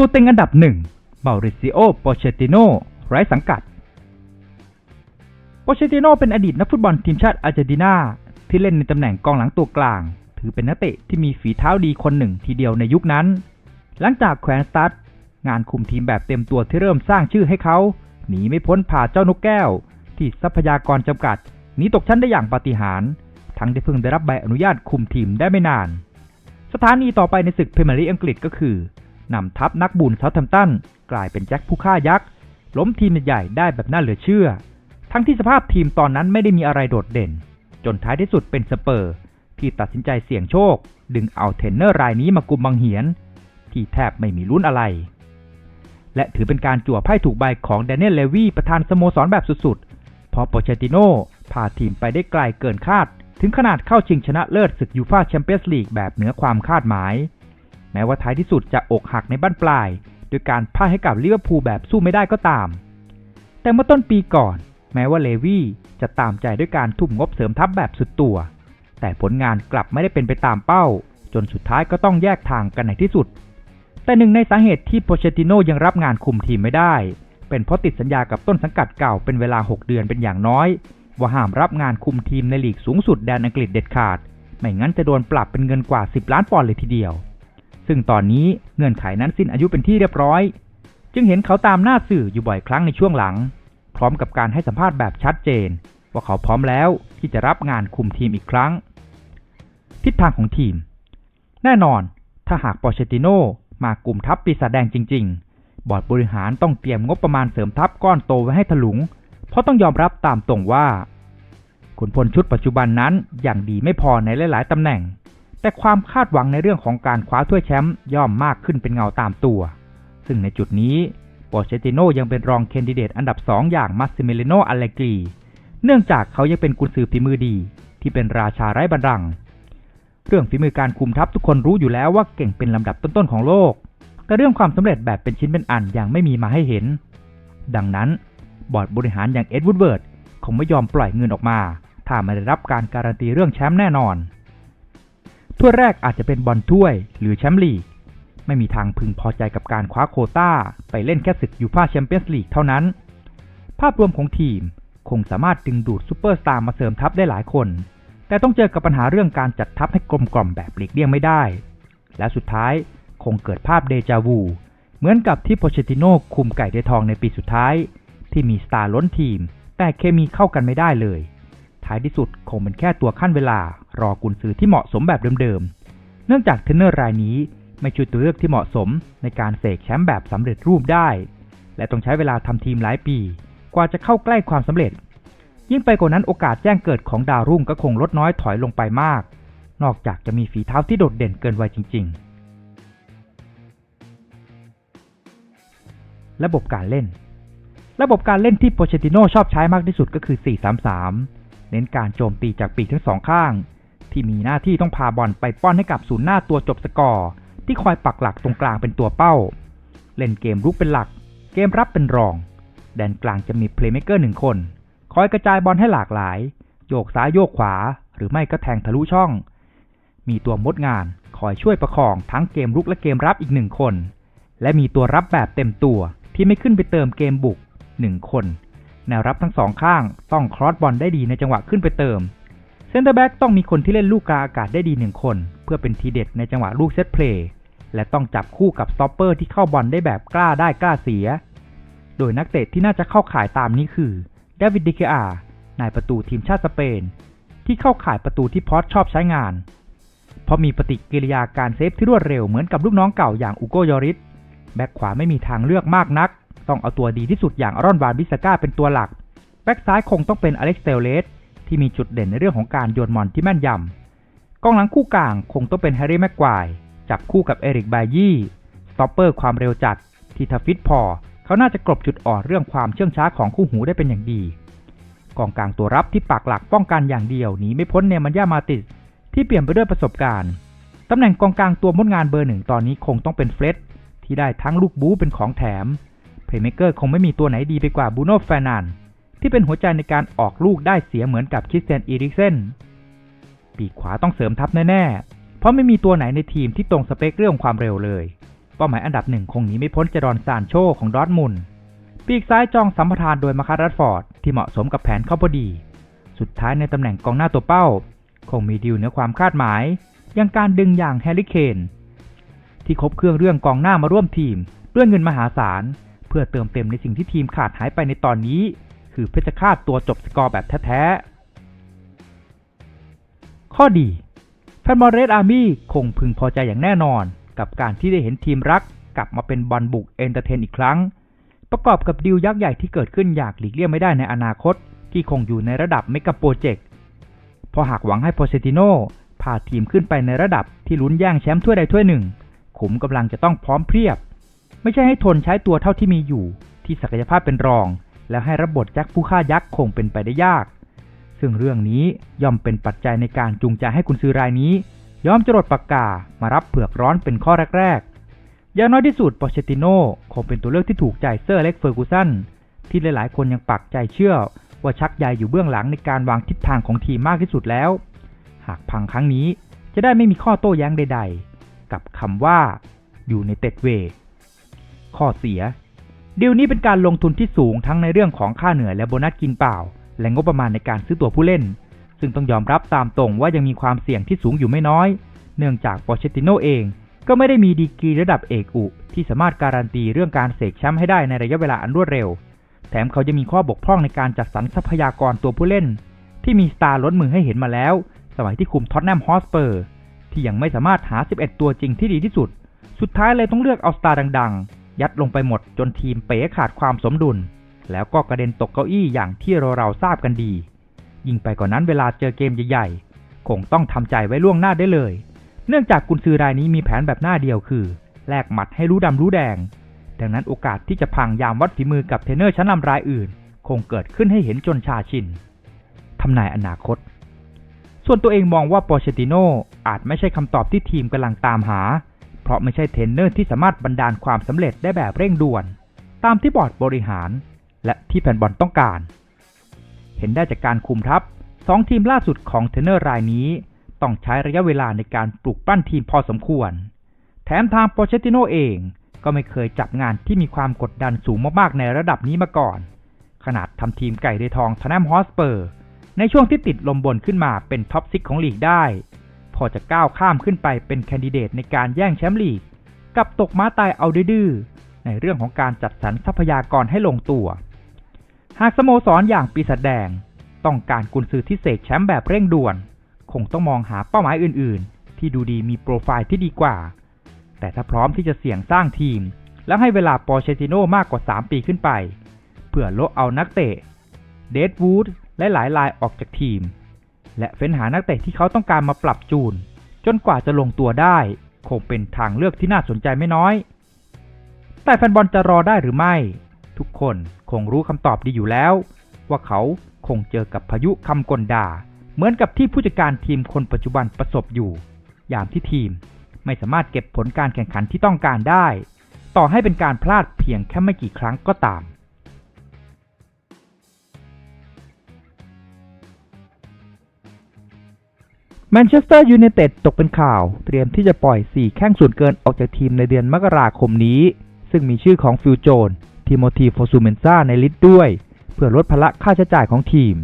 ตัวเต็งอันดับหนึ่งมาริซิโอ โปเชติโนไร้สังกัด โปเชติโนเป็นอดีตนักฟุตบอลทีมชาติอาร์เจนตินาที่เล่นในตำแหน่งกองหลังตัวกลาง ถือเป็นนักเตะที่มีฝีเท้าดีคนหนึ่งทีเดียวในยุคนั้น หลังจากแขวนสตัดงานคุมทีมแบบเต็มตัวที่เริ่มสร้างชื่อให้เขา หนีไม่พ้นผ่าเจ้านกแก้ว ที่ทรัพยากรจำกัดหนีตกชั้นได้อย่างปาฏิหาริย์ทั้งที่เพิ่งได้รับใบอนุญาตคุมทีมได้ไม่นาน สถานีต่อไปในศึกพรีเมียร์ลีกอังกฤษก็คือ นำทัพนักบุญเซาท์แฮมป์ตันกลายเป็นแจ็คผู้ฆ่ายักษ์ ล้มทีมใหญ่ได้แบบน่าเหลือเชื่อ ทั้งที่สภาพทีมตอนนั้นไม่ได้มีอะไรโดดเด่น จนท้ายที่สุดเป็นสเปอร์ ที่ตัดสินใจเสี่ยงโชค ดึงเอาเทนเนอร์รายนี้มากุมบังเหียน ที่แทบไม่มีลุ้นอะไร และถือเป็นการจั่วไพ่ถูกใบของแดเนียลเลวีประธานสโมสรแบบสุดๆเพราะโปเชติโนพาทีมไปได้ไกลเกินคาด ถึงขนาดเข้าชิงชนะเลิศศึกยูฟ่าแชมเปี้ยนส์ลีกแบบเหนือความคาดหมาย ม้ว่าท้ายที่สุดจะอกหักในบ้านปลายโดยการพ่ายให้กับลิเวอร์พูลแบบสู้ไม่ได้ก็ตาม แต่เมื่อต้นปีก่อน แม้ว่าเลวี่จะตามใจด้วยการทุ่มงบเสริมทัพแบบสุดตัว แต่ผลงานกลับไม่ได้เป็นไปตามเป้า จนสุดท้ายก็ต้องแยกทางกันในที่สุด แต่หนึ่งในสาเหตุที่โปเชติโนยังรับงานคุมทีมไม่ได้ เป็นเพราะติดสัญญากับต้นสังกัดเก่าเป็นเวลา 6 เดือนเป็นอย่างน้อย ว่าห้ามรับงานคุมทีมในลีกสูงสุดแดนอังกฤษเด็ดขาด ไม่งั้นจะโดนปรับเป็นเงินกว่า 10 ล้านปอนด์เลยทีเดียว ซึ่งตอนนี้เงื่อนไขนั้นสิ้นอายุเป็นที่เรียบร้อย จึงเห็นเขาตามหน้าสื่ออยู่บ่อยครั้งในช่วงหลัง พร้อมกับการให้สัมภาษณ์แบบชัดเจน ว่าเขาพร้อมแล้วที่จะรับงานคุมทีมอีกครั้ง ทิศทางของทีม แน่นอนถ้าหากปอเชติโนมากลุ่มทัพปีศาจแดงจริง ๆ บอร์ดบริหารต้องเตรียมงบประมาณเสริมทัพก้อนโตไว้ให้ถลุง เพราะต้องยอมรับตามตรงว่าขุนพลชุดปัจจุบันนั้นอย่างดีไม่พอในหลาย ๆตำแหน่ง แต่ความคาดหวังในเรื่องของการคว้าถ้วยแชมป์ย่อมมากขึ้นเป็นเงาตามตัว ซึ่งในจุดนี้ปอเชติโนยังเป็นรองแคนดิเดตอันดับ 2 อย่างมัสซิเมเลโนอัลเลกรีเนื่องจากเขายังเป็นกุนซือฝีมือดี ที่เป็นราชาไร้บัลลังก์เรื่องฝีมือการคุมทัพทุกคนรู้อยู่แล้วว่าเก่งเป็นลำดับต้นๆของโลก แต่เรื่องความสำเร็จแบบเป็นชิ้นเป็นอันยังไม่มีมาให้เห็น ดังนั้นบอร์ดบริหารอย่างเอ็ดวูดเวิร์ดคงไม่ยอมปล่อยเงินออกมา ถ้าไม่ได้รับการการันตีเรื่องแชมป์แน่นอน ถ้วยแรกอาจจะเป็นบอลถ้วย หรือแชมป์ลีก ไม่มีทางพึงพอใจกับการคว้าโคต้า ไปเล่นแค่ศึกยูฟ่าแชมเปี้ยนส์ลีกเท่านั้น ภาพรวมของทีมคงสามารถดึงดูดซูเปอร์สตาร์มาเสริมทัพได้หลายคน แต่ต้องเจอกับปัญหาเรื่องการจัดทัพให้กลมกล่อมแบบหลีกเลี่ยงไม่ได้ และสุดท้ายคงเกิดภาพเดจาวู เหมือนกับที่โปเชติโน่คุมไก่เดทองในปีสุดท้าย ที่มีสตาร์ล้นทีม แต่เคมีเข้ากันไม่ได้เลย ท้ายที่สุดคงเป็นแค่ตัวขั้นเวลารอกุนซือที่เหมาะสมแบบเดิมๆ เนื่องจากเทรนเนอร์รายนี้ไม่ช่ตัวเลือกที่เหมาะสมในการเสกแชมป์แบบสำเร็จรูปได้ และต้องใช้เวลาทำทีมหลายปี กว่าจะเข้าใกล้ความสำเร็จ ยิ่งไปกว่านั้นโอกาสแจ้งเกิดของดาวรุ่งก็คงลดน้อยถอยลงไปมาก นอกจากจะมีฝีเท้าที่โดดเด่นเกินวัยจริง ๆ ระบบการเล่น ระบบการเล่นที่โปเชติโนชอบใช้มากที่สุดก็คือ 4-3-3 เน้นการโจมตีจากปีกทั้งสองข้าง ที่มีหน้าที่ต้องพาบอลไปป้อนให้กับศูนย์หน้าตัวจบสกอร์ ที่คอยปักหลักตรงกลางเป็นตัวเป้า เล่นเกมรุกเป็นหลัก เกมรับเป็นรอง แดนกลางจะมีเพลย์เม k เกอร์หนึ่งคน คอยกระจายบอลให้หลากหลาย โยกซ้ายโยกขวา หรือไม่ก็แทงทะลุช่อง มีตัวมดงานคอยช่วยประคองทั้งเกมรุกและเกมรับอีกหนึ่งคน และมีตัวรับแบบเต็มตัวที่ไม่ขึ้นไปเติมเกมบุกหนึ่งคน แนวรับทั้งสองข้างต้องครอสบอลได้ดีในจังหวะขึ้นไปเติมเซนเตอร์แบ็กต้องมีคนที่เล่นลูกกาอากาศได้ดีหนึ่งคน เพื่อเป็นทีเด็ดในจังหวะลูกเซตเพลย์และต้องจับคู่กับสต็อปเปอร์ที่เข้าบอลได้แบบกล้าได้กล้าเสีย โดยนักเตะที่น่าจะเข้าข่ายตามนี้คือเดวิดดิเคอานายประตูทีมชาติสเปน ที่เข้าข่ายประตูที่พอสชอบใช้งาน เพราะมีปฏิกิริยาการเซฟที่รวดเร็วเหมือนกับลูกน้องเก่าอย่างอุโกยอริสแบ็กขวาไม่มีทางเลือกมากนัก ต้องเอาตัวดีที่สุดอย่างอารอนวานบิสก้าเป็นตัวหลัก แบ็กซ้ายคงต้องเป็นอเล็กซ์เตลเลสที่มีจุดเด่นในเรื่องของการโยนมอนที่แม่นยำกองหลังคู่กลางคงต้องเป็นแฮร์รี่แม็กควายจับคู่กับเอริกบายี่สต็อปเปอร์ความเร็วจัดที่ทฟิตพอ เขาน่าจะกลบจุดอ่อนเรื่องความเชื่องช้าของคู่หูได้เป็นอย่างดีกองกลางตัวรับที่ปากหลักป้องกันอย่างเดียวหนีไม่พ้นเนมันยามาติสที่เปลี่ยนไปด้วยประสบการณ์ตำแหน่งกองกลางตัวมดงานเบอร์หนึ่งตอนนี้คงต้องเป็นเฟรดที่ได้ทั้งลูกบู๊เป็นของแถม เพลย์เมเกอร์คงไม่มีตัวไหนดีไปกว่าบูโน่แฟนันที่เป็นหัวใจในการออกลูกได้เสียเหมือนกับคริสเตียนอีริกเซนปีกขวาต้องเสริมทัพแน่ๆ เพราะไม่มีตัวไหนในทีมที่ตรงสเปคเรื่องความเร็วเลย เป้าหมายอันดับหนึ่งคงหนีไม่พ้นเจรอนซานโชของดอทมุนปีกซ้ายจองสัมปทานโดยมาคารัสฟอร์ดที่เหมาะสมกับแผนเข้าพอดี สุดท้ายในตำแหน่งกองหน้าตัวเป้า คงมีดีลเหนือความคาดหมายอย่างการดึงอย่างแฮร์รี่เคนที่ครบเครื่องเรื่องกองหน้ามาร่วมทีมด้วยเงินมหาศาล เพื่อเติมเต็มในสิ่งที่ทีมขาดหายไปในตอนนี้ คือเพชรฆาตตัวจบสกอร์แบบแท้ๆ ข้อดีแฟนบอลเรดอาร์มี่คงพึงพอใจอย่างแน่นอน กับการที่ได้เห็นทีมรักกลับมาเป็นบอลบุกเอนเตอร์เทนอีกครั้ง ประกอบกับดีลยักษ์ใหญ่ที่เกิดขึ้นอยากหลีกเลี่ยงไม่ได้ในอนาคต ที่คงอยู่ในระดับเมกะโปรเจกต์พราะหากหวังให้โปเซติโนพาทีมขึ้นไปในระดับที่ลุ้นแย่งแชมป์ถ้วยใดถ้วยหนึ่งขุมกำลังจะต้องพร้อมเพรียบ ไม่ใช่ให้ทนใช้ตัวเท่าที่มีอยู่ ที่ศักยภาพเป็นรอง แล้วให้ระบบยักษ์ผู้ฆ่ายักษ์คงเป็นไปได้ยาก ซึ่งเรื่องนี้ย่อมเป็นปัจจัยในการจูงใจให้คุณซื้อรายนี้ยอมจรดปากกามารับเผือกร้อนเป็นข้อแรกๆ อย่างน้อยที่สุดปอเชติโนคงเป็นตัวเลือกที่ถูกใจเซอร์เล็กเฟอร์กูสันที่หลายๆ คนยังปักใจเชื่อว่าชักใยอยู่เบื้องหลังในการวางทิศทางของทีมมากที่สุดแล้ว หากพังครั้งนี้จะได้ไม่มีข้อโต้แย้งใด ๆ กับคำว่าอยู่ในเต็ดเว ข้อเสียดีลนี้เป็นการลงทุนที่สูงทั้งในเรื่องของค่าเหนื่อยและโบนัสกินเปล่า และงบประมาณในการซื้อตัวผู้เล่น ซึ่งต้องยอมรับตามตรงว่ายังมีความเสี่ยงที่สูงอยู่ไม่น้อย เนื่องจากปอเชติโนเอง ก็ไม่ได้มีดีกรีระดับเอกอุ ที่สามารถการันตีเรื่องการเสกแชมป์ให้ได้ในระยะเวลาอันรวดเร็ว แถมเขาจะมีข้อบกพร่องในการจัดสรรทรัพยากรตัวผู้เล่น ที่มีสตาร์ล้นมือให้เห็นมาแล้ว สมัยที่คุมท็อตแนมฮอสเปอร์ที่ยังไม่สามารถหา 11 ตัวจริงที่ดีที่สุด สุดท้ายเลยต้องเลือกเอาสตาร์ดังๆ ยัดลงไปหมดจนทีมเป๋ขาดความสมดุล แล้วก็กระเด็นตกเก้าอี้อย่างที่เราเราทราบกันดี ยิ่งไปกว่านนั้นเวลาเจอเกมใหญ่ๆ คงต้องทำใจไว้ล่วงหน้าได้เลย เนื่องจากกุนซือรายนี้มีแผนแบบหน้าเดียวคือแลกหมัดให้รู้ดำรู้แดง ดังนั้นโอกาสที่จะพังยามวัดฝีมือกับเทรนเนอร์ชั้นนำรายอื่น คงเกิดขึ้นให้เห็นจนชาชินทำนายอนาคต ส่วนตัวเองมองว่าปอเชติโนอาจไม่ใช่คำตอบที่ทีมกำลังตามหา เพราะไม่ใช่เทรนเนอร์ที่สามารถบันดาลความสำเร็จได้แบบเร่งด่วน ตามที่บอร์ดบริหาร และที่แฟนบอลต้องการ เห็นได้จากการคุมทัพสองทีมล่าสุดของเทรนเนอร์รายนี้ ต้องใช้ระยะเวลาในการปลุกปั้นทีมพอสมควร แถมทางโปเชติโนเองก็ไม่เคยจับงานที่มีความกดดันสูงมากๆในระดับนี้มาก่อน ขนาดทำทีมไก่ในทองทนแนมฮอสเปอร์ ในช่วงที่ติดลมบนขึ้นมาเป็นท็อปซิกของลีกได้ พอจะก้าวข้ามขึ้นไปเป็นแคนดิเดตในการแย่งแชมป์ลีก กับตกม้าตายเอาดื้อในเรื่องของการจัดสรรทรัพยากรให้ลงตัว หากสโมสรอย่างปีศาจแดง ต้องการกุนซือที่เสกแชมป์แบบเร่งด่วน คงต้องมองหาเป้าหมายอื่น ๆ ที่ดูดีมีโปรไฟล์ที่ดีกว่า แต่ถ้าพร้อมที่จะเสี่ยงสร้างทีม แล้วให้เวลาปอเชติโนมากกว่า 3 ปีขึ้นไป เพื่อละเอานักเตะ เดดวูดและหลายรายออกจากทีม และเฟ้นหานักเตะที่เขาต้องการมาปรับจูน จนกว่าจะลงตัวได้ คงเป็นทางเลือกที่น่าสนใจไม่น้อย แต่แฟนบอลจะรอได้หรือไม่ ทุกคนคงรู้คำตอบดีอยู่แล้ว ว่าเขาคงเจอกับพายุคำกลด่า เหมือนกับที่ผู้จัดการทีมคนปัจจุบันประสบอยู่ ยามที่ทีมไม่สามารถเก็บผลการแข่งขันที่ต้องการได้ ต่อให้เป็นการพลาดเพียงแค่ไม่กี่ครั้งก็ตาม แมนเชสเตอร์ยูไนเต็ดตกเป็นข่าว เตรียมที่จะปล่อย 4 แข้งส่วนเกินออกจากทีมในเดือนมกราคมนี้ ซึ่งมีชื่อของฟิลโจนทิโมธีโฟซูเมนซาในลิสต์ด้วย เพื่อลดภาระค่าใช้จ่ายของทีม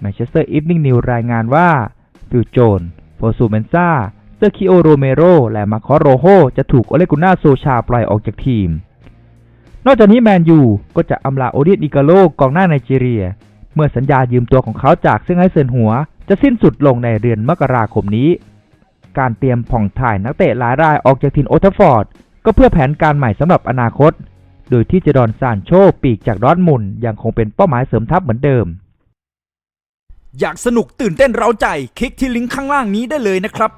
แมนเชสเตอร์อีฟนิ่งนิวรายงานว่า ฟิลโจนโฟซูเมนซาเซอร์คิโอโรเมโรและมาคอโรโฮจะถูกโอเลกุน่าโซชาปล่อยออกจากทีม นอกจากนี้แมนยูก็จะอำลาโอเดียนอิกาโลกองหน้าไนจีเรีย เมื่อสัญญายืมตัวของเขาจากเซี่ยงไฮ้เซินหัวจะสิ้นสุดลงในเดือนมกราคมนี้ การเตรียมผ่องถ่ายนักเตะหลายรายออกจากทีมโอทัฟฟอร์ด ก็เพื่อแผนการใหม่สำหรับอนาคต โดยที่เจดอนซานโชปีกจากดอร์ทมุนยังคงเป็นเป้าหมายเสริมทัพเหมือนเดิม อยากสนุกตื่นเต้นเร้าใจ คลิกที่ลิงก์ข้างล่างนี้ได้เลยนะครับ